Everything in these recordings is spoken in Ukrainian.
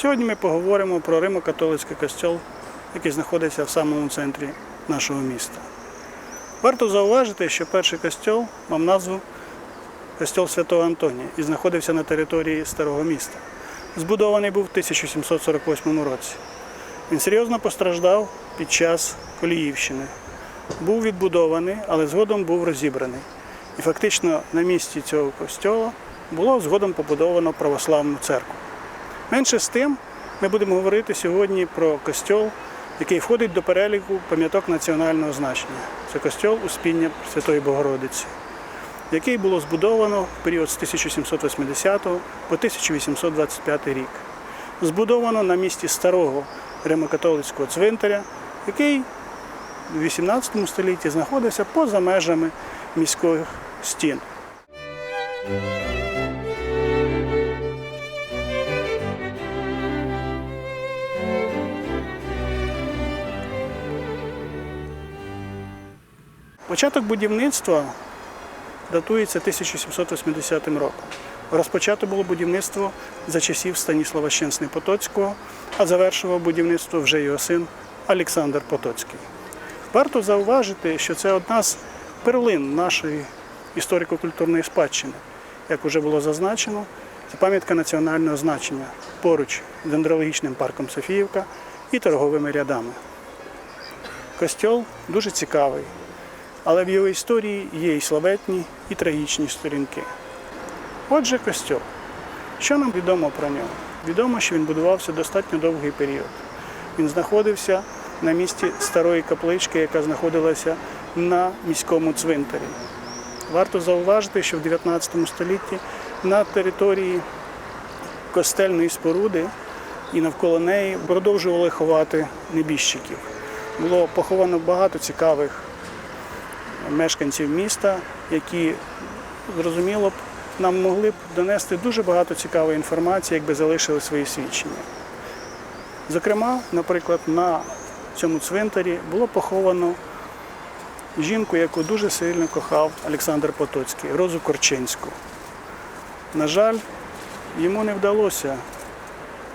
Сьогодні ми поговоримо про Римо-католицький костьол, який знаходиться в самому центрі нашого міста. Варто зауважити, що перший костьол мав назву Костьол Святого Антонія і знаходився на території старого міста. Збудований був в 1748 році. Він серйозно постраждав під час Коліївщини. Був відбудований, але згодом був розібраний. І фактично на місці цього костьола було згодом побудовано православну церкву. Менше з тим, ми будемо говорити сьогодні про костьол, який входить до переліку пам'яток національного значення. Це костьол Успіння Святої Богородиці, який було збудовано в період з 1780 по 1825 рік. Збудовано на місці старого римокатолицького цвинтаря, який у 18 столітті знаходився поза межами міських стін. Початок будівництва датується 1780 роком. Розпочато було будівництво за часів Станіслава Щенсни Потоцького, а завершував будівництво вже його син Олександр Потоцький. Варто зауважити, що це одна з перлин нашої історико-культурної спадщини. Як вже було зазначено, це пам'ятка національного значення поруч з дендрологічним парком Софіївка і торговими рядами. Костьол дуже цікавий, але в його історії є і славетні, і трагічні сторінки. Отже, костьол. Що нам відомо про нього? Відомо, що він будувався достатньо довгий період. Він знаходився на місці старої каплички, яка знаходилася на міському цвинтарі. Варто зауважити, що в 19 столітті на території костельної споруди і навколо неї продовжували ховати небіжчиків. Було поховано багато цікавих мешканців міста, які, зрозуміло б, нам могли б донести дуже багато цікавої інформації, якби залишили свої свідчення. Зокрема, наприклад, на цьому цвинтарі було поховано жінку, яку дуже сильно кохав Олександр Потоцький, Розу Корчинську. На жаль, йому не вдалося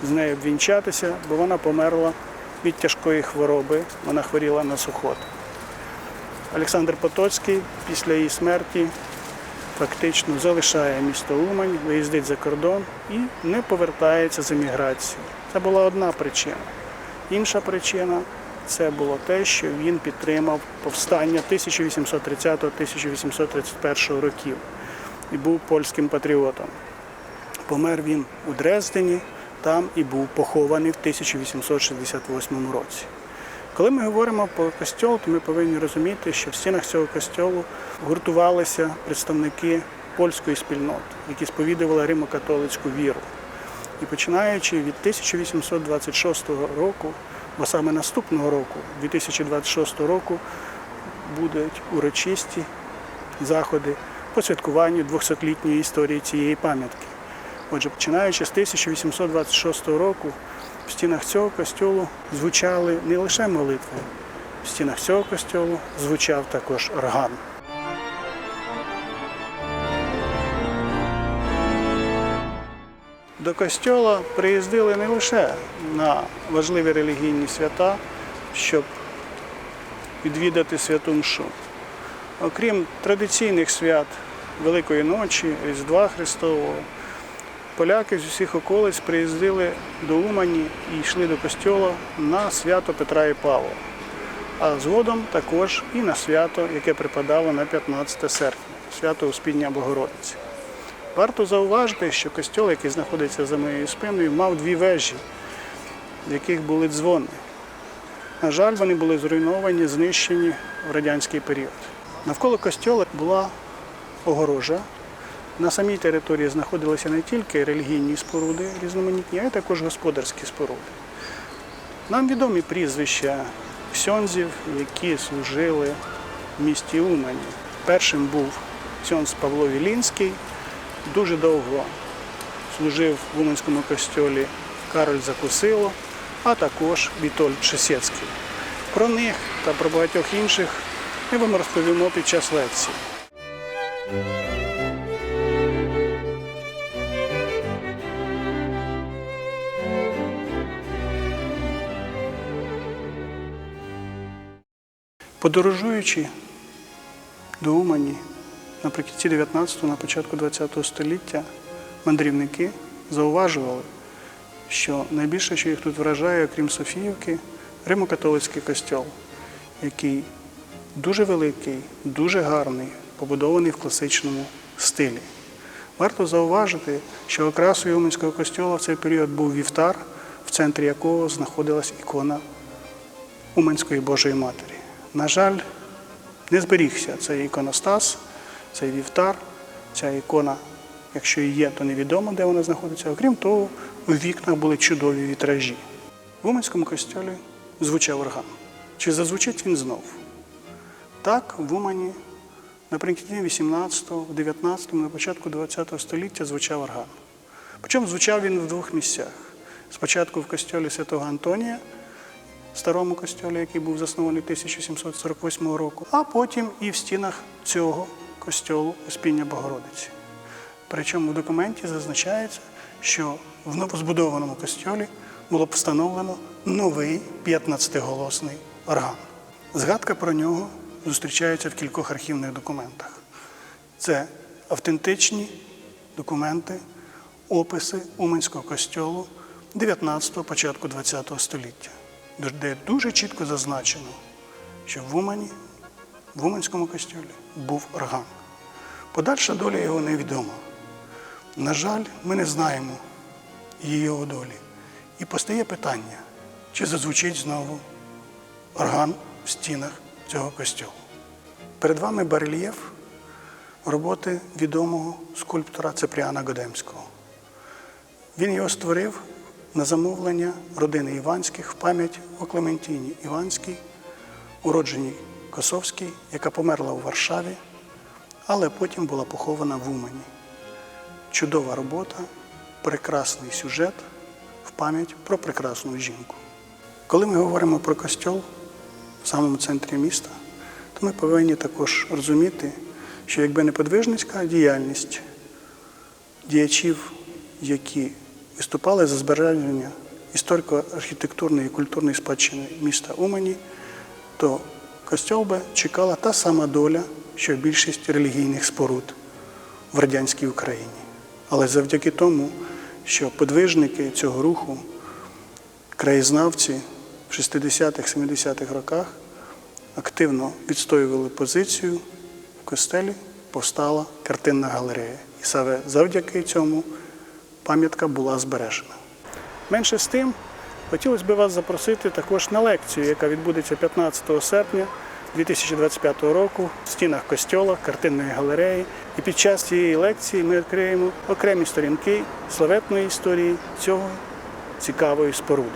з нею обвінчатися, бо вона померла від тяжкої хвороби, вона хворіла на сухот. Олександр Потоцький після її смерті фактично залишає місто Умань, виїздить за кордон і не повертається з еміграції. Це була одна причина. Інша причина це було те, що він підтримав повстання 1830-1831 років і був польським патріотом. Помер він у Дрездені, там і був похований в 1868 році. Коли ми говоримо про костьол, то ми повинні розуміти, що в стінах цього костьолу гуртувалися представники польської спільноти, які сповідували римо-католицьку віру. І починаючи від 1826 року, бо саме наступного року, 2026 року, будуть урочисті заходи по святкуванню 200-літньої історії цієї пам'ятки. Отже, починаючи з 1826 року, в стінах цього костьолу звучали не лише молитви, в стінах цього костьолу звучав також орган. До костьола приїздили не лише на важливі релігійні свята, щоб відвідати святу мшу. Окрім традиційних свят Великої ночі, Різдва Христового, поляки з усіх околиць приїздили до Умані і йшли до костьола на свято Петра і Павла, а згодом також і на свято, яке припадало на 15 серпня, свято Успіння Богородиці. Варто зауважити, що костьол, який знаходиться за моєю спиною, мав дві вежі, в яких були дзвони. На жаль, вони були зруйновані, знищені в радянський період. Навколо костьола була огорожа. На самій території знаходилися не тільки релігійні споруди різноманітні, а й також господарські споруди. Нам відомі прізвища ксьонзів, які служили в місті Умані. Першим був ксьонз Павло Вілінський, дуже довго служив в Уманському костьолі Кароль Закусило, а також Вітольд Шесецький. Про них та про багатьох інших ми вам розповімо під час лекції. Подорожуючи до Умані наприкінці 19-го, на початку 20-го століття, мандрівники зауважували, що найбільше, що їх тут вражає, окрім Софіївки, Римо-католицький костьол, який дуже великий, дуже гарний, побудований в класичному стилі. Варто зауважити, що окрасою Уманського костьола в цей період був вівтар, в центрі якого знаходилась ікона Уманської Божої Матері. На жаль, не зберігся цей іконостас, цей вівтар, ця ікона, якщо і є, то невідомо, де вона знаходиться. Окрім того, у вікнах були чудові вітражі. В Уманському костьолі звучав орган. Чи зазвучить він знов? Так, в Умані наприкінці 18-го, 19-му, на початку 20-го століття звучав орган. Причому звучав він в двох місцях. Спочатку в костьолі Святого Антонія, старому костьолі, який був заснований 1748 року, а потім і в стінах цього костьолу Успіння Богородиці. Причому в документі зазначається, що в новозбудованому костьолі було встановлено новий 15-голосний орган. Згадка про нього зустрічається в кількох архівних документах. Це автентичні документи, описи Уманського костьолу 19-го, початку 20-го століття, де дуже чітко зазначено, що в Умані, в Уманському костьолі був орган. Подальша доля його невідома. На жаль, ми не знаємо її долі. І постає питання, чи зазвучить знову орган в стінах цього костьолу. Перед вами барельєф роботи відомого скульптора Ципріана Годемського. Він його створив на замовлення родини Іванських в пам'ять о Клементіні Іванській, уродженій Косовській, яка померла у Варшаві, але потім була похована в Умані. Чудова робота, прекрасний сюжет в пам'ять про прекрасну жінку. Коли ми говоримо про костьол в самому центрі міста, то ми повинні також розуміти, що якби не подвижницька діяльність діячів, які виступали за збереження історико-архітектурної і культурної спадщини міста Умані, то костьол би чекала та сама доля, що більшість релігійних споруд в радянській Україні. Але завдяки тому, що подвижники цього руху, краєзнавці в 60-х, 70-х роках активно відстоювали позицію, в костелі повстала картинна галерея. І саме завдяки цьому пам'ятка була збережена. Менше з тим, хотілося б вас запросити також на лекцію, яка відбудеться 15 серпня 2025 року в стінах костьола, картинної галереї. І під час цієї лекції ми відкриємо окремі сторінки славетної історії цього цікавої споруди.